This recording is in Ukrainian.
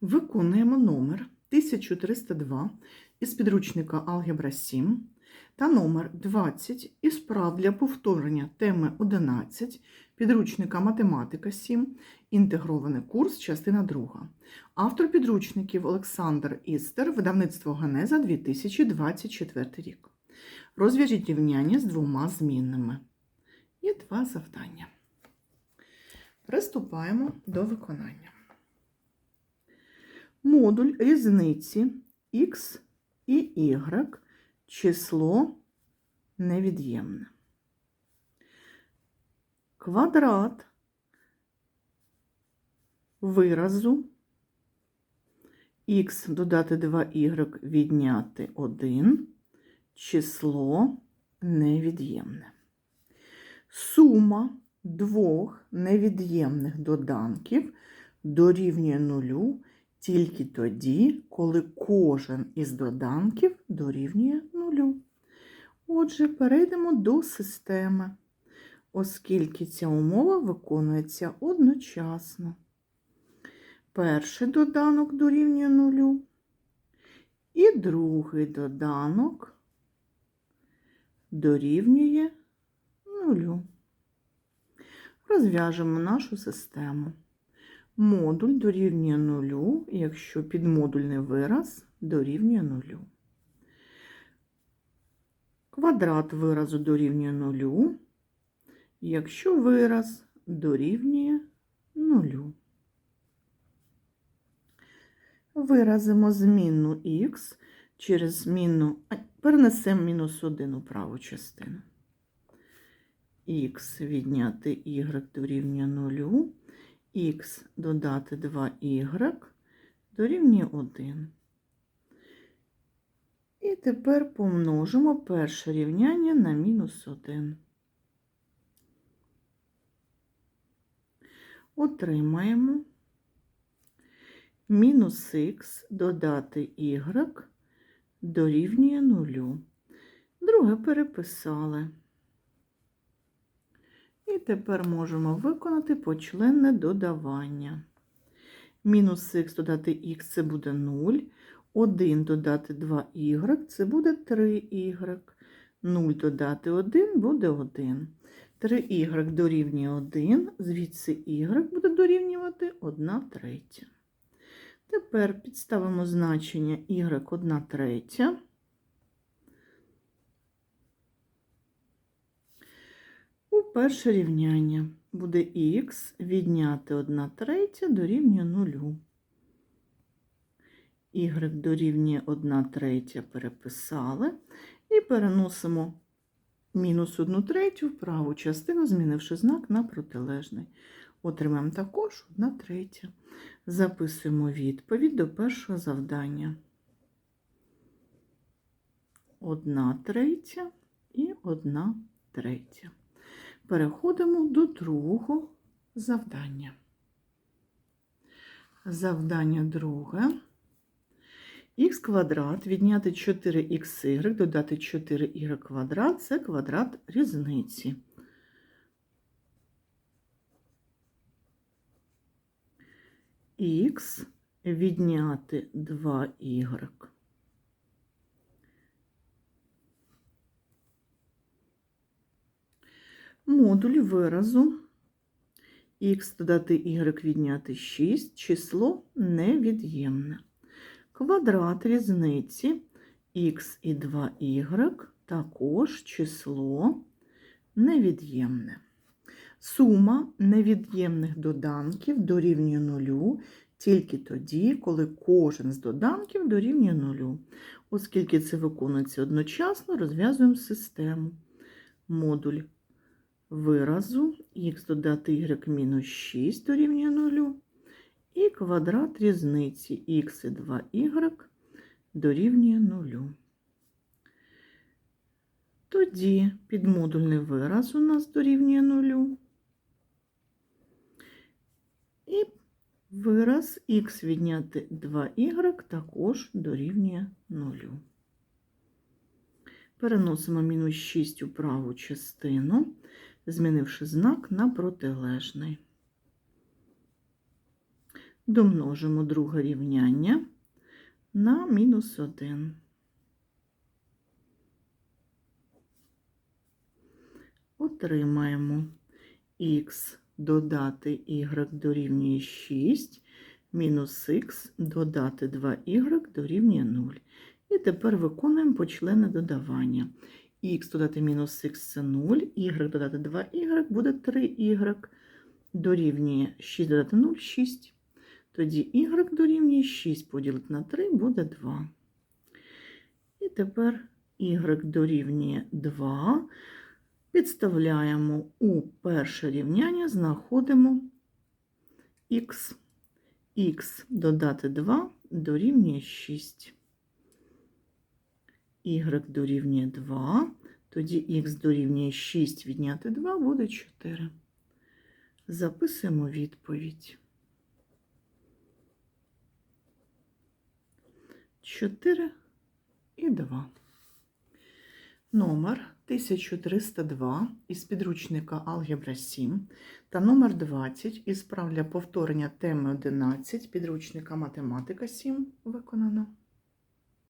Виконуємо номер 1302 із підручника Алгебра 7 та номер 20 із прав для повторення теми 11 підручника Математика 7, інтегрований курс, частина 2. Автор підручників Олександр Істер, видавництво Генеза 2024 рік. Розв'яжіть рівняння з двома змінними. І два завдання. Приступаємо до виконання. Модуль різниці x і y число невід'ємне. Квадрат виразу х додати 2y відняти 1 число невід'ємне. Сума двох невід'ємних доданків дорівнює нулю тільки тоді, коли кожен із доданків дорівнює нулю. Отже, перейдемо до системи, оскільки ця умова виконується одночасно. Перший доданок дорівнює нулю, і другий доданок дорівнює нулю. Розв'яжемо нашу систему. Модуль дорівнює нулю, якщо підмодульний вираз дорівнює нулю. Квадрат виразу дорівнює нулю, якщо вираз дорівнює нулю. Виразимо змінну х через змінну, перенесемо мінус 1 у праву частину. х відняти y дорівнює нулю, х додати 2y дорівнює 1. І тепер помножимо перше рівняння на мінус 1. Отримаємо мінус х додати y дорівнює 0. Друге переписали. І тепер можемо виконати почленне додавання. Мінус х додати х це буде 0. 1 додати 2y це буде 3y. 0 додати 1 буде 1. 3y дорівнює 1, звідси y буде дорівнювати 1 третя. Тепер підставимо значення y 1 третя. У перше рівняння буде х відняти 1 третя дорівнює 0. y дорівнює 1 третя переписали і переносимо мінус 1 третю в праву частину, змінивши знак на протилежний. Отримаємо також 1 третя. Записуємо відповідь до першого завдання. 1 третя і 1 третя. Переходимо до другого завдання. Завдання друге. Х квадрат відняти 4х додати 4y квадрат це квадрат різниці. Х відняти 2y. Модуль виразу х додати y відняти 6, число невід'ємне. Квадрат різниці х і 2y також число невід'ємне. Сума невід'ємних доданків дорівнює нулю тільки тоді, коли кожен з доданків дорівнює нулю. Оскільки це виконується одночасно, розв'язуємо систему. Модуль виразу х додати y мінус 6 дорівнює 0, і квадрат різниці х і 2y дорівнює 0. Тоді підмодульний вираз у нас дорівнює 0. І вираз х відняти 2y також дорівнює 0. Переносимо мінус 6 у праву частину, змінивши знак на протилежний. Домножимо друге рівняння на мінус 1. Отримаємо х додати y дорівнює 6, мінус х додати 2y дорівнює 0. І тепер виконуємо почлени додавання. Х додати мінус х це 0, y додати 2y буде 3y, дорівнює 6 додати 0 – 6. Тоді y дорівнює 6 поділити на 3 буде 2. І тепер y дорівнює 2. Підставляємо у перше рівняння, знаходимо х. х додати 2 дорівнює 6. Y дорівнює 2, тоді х дорівнює 6 відняти 2 буде 4. Записуємо відповідь. 4 і 2. Номер 1302 із підручника Алгебра 7 та номер 20 із прав повторення теми 11 підручника Математика 7 виконано.